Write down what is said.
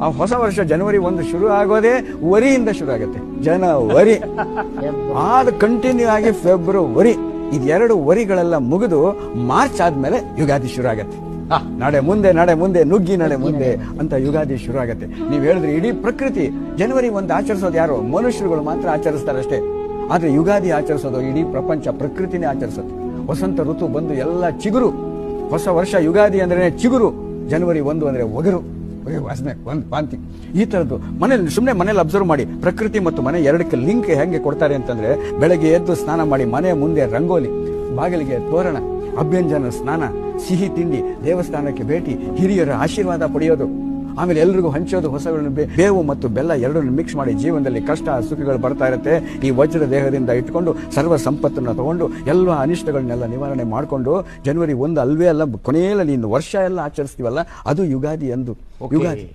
ಆ ಹೊಸ ವರ್ಷ ಜನವರಿ ಒಂದು ಶುರು ಆಗೋದೇ ವರಿಯಿಂದ ಶುರು ಆಗುತ್ತೆ. ಜನವರಿ. ಆದ ಕಂಟಿನ್ಯೂ ಆಗಿ ಫೆಬ್ರವರಿ ಇದೆರಡು ವರಿಗಳೆಲ್ಲ ಮುಗಿದು ಮಾರ್ಚ್ ಆದ್ಮೇಲೆ ಯುಗಾದಿ ಶುರು ಆಗತ್ತೆ. ನಾಳೆ ಮುಂದೆ ನಾಳೆ ಮುಂದೆ, ನುಗ್ಗಿ ನಾಳೆ ಮುಂದೆ ಅಂತ ಯುಗಾದಿ ಶುರು ಆಗತ್ತೆ. ನೀವು ಹೇಳಿದ್ರೆ ಇಡೀ ಪ್ರಕೃತಿ ಜನವರಿ ಒಂದು ಆಚರಿಸೋದು ಯಾರು? ಮನುಷ್ಯರುಗಳು ಮಾತ್ರ ಆಚರಿಸ್ತಾರೆ ಅಷ್ಟೇ. ಆದ್ರೆ ಯುಗಾದಿ ಆಚರಿಸೋದು ಇಡೀ ಪ್ರಪಂಚ ಪ್ರಕೃತಿನೇ ಆಚರಿಸುತ್ತೆ. ವಸಂತ ಋತು ಬಂದು ಎಲ್ಲ ಚಿಗುರು. ಹೊಸ ವರ್ಷ ಯುಗಾದಿ ಅಂದ್ರೆ ಚಿಗುರು. ಜನವರಿ ಒಂದು ಅಂದ್ರೆ ಒಗರು. ಒಗೆ ವಾಸನೆ ಒಂದು ಪಾಂತಿ ಈ ತರದ್ದು ಮನೇಲಿ ಸುಮ್ಮನೆ ಮನೇಲಿ ಅಬ್ಸರ್ವ್ ಮಾಡಿ, ಪ್ರಕೃತಿ ಮತ್ತು ಮನೆ ಎರಡಕ್ಕೆ ಲಿಂಕ್ ಹೆಂಗೆ ಕೊಡ್ತಾರೆ ಅಂತಂದ್ರೆ, ಬೆಳಗ್ಗೆ ಎದ್ದು ಸ್ನಾನ ಮಾಡಿ, ಮನೆ ಮುಂದೆ ರಂಗೋಲಿ, ಬಾಗಿಲಿಗೆ ತೋರಣ, ಅಭ್ಯಂಜನ, ಸ್ನಾನ, ಸಿಹಿ ತಿಂಡಿ, ದೇವಸ್ಥಾನಕ್ಕೆ ಭೇಟಿ, ಹಿರಿಯರ ಆಶೀರ್ವಾದ ಪಡೆಯೋದು. ಆಮೇಲೆ ಎಲ್ರಿಗೂ ಹಂಚೋದು ಹೊಸಗಳನ್ನು ಬೇವು ಮತ್ತು ಬೆಲ್ಲ ಎರಡನ್ನು ಮಿಕ್ಸ್ ಮಾಡಿ ಜೀವನದಲ್ಲಿ ಕಷ್ಟ ಸುಖಗಳು ಬರ್ತಾ ಇರುತ್ತೆ. ಈ ವಜ್ರ ದೇಹದಿಂದ ಇಟ್ಕೊಂಡು ಸರ್ವ ಸಂಪತ್ತನ್ನು ತಗೊಂಡು ಎಲ್ಲ ಅನಿಷ್ಟಗಳನ್ನೆಲ್ಲ ನಿವಾರಣೆ ಮಾಡಿಕೊಂಡು ಜನವರಿ ಒಂದು ಅಲ್ವೇ ಅಲ್ಲ ಕೊನೆಯಲ್ಲಿ ಇನ್ನು ವರ್ಷ ಎಲ್ಲ ಆಚರಿಸ್ತೀವಲ್ಲ ಅದು ಯುಗಾದಿ ಎಂದು. ಯುಗಾದಿ.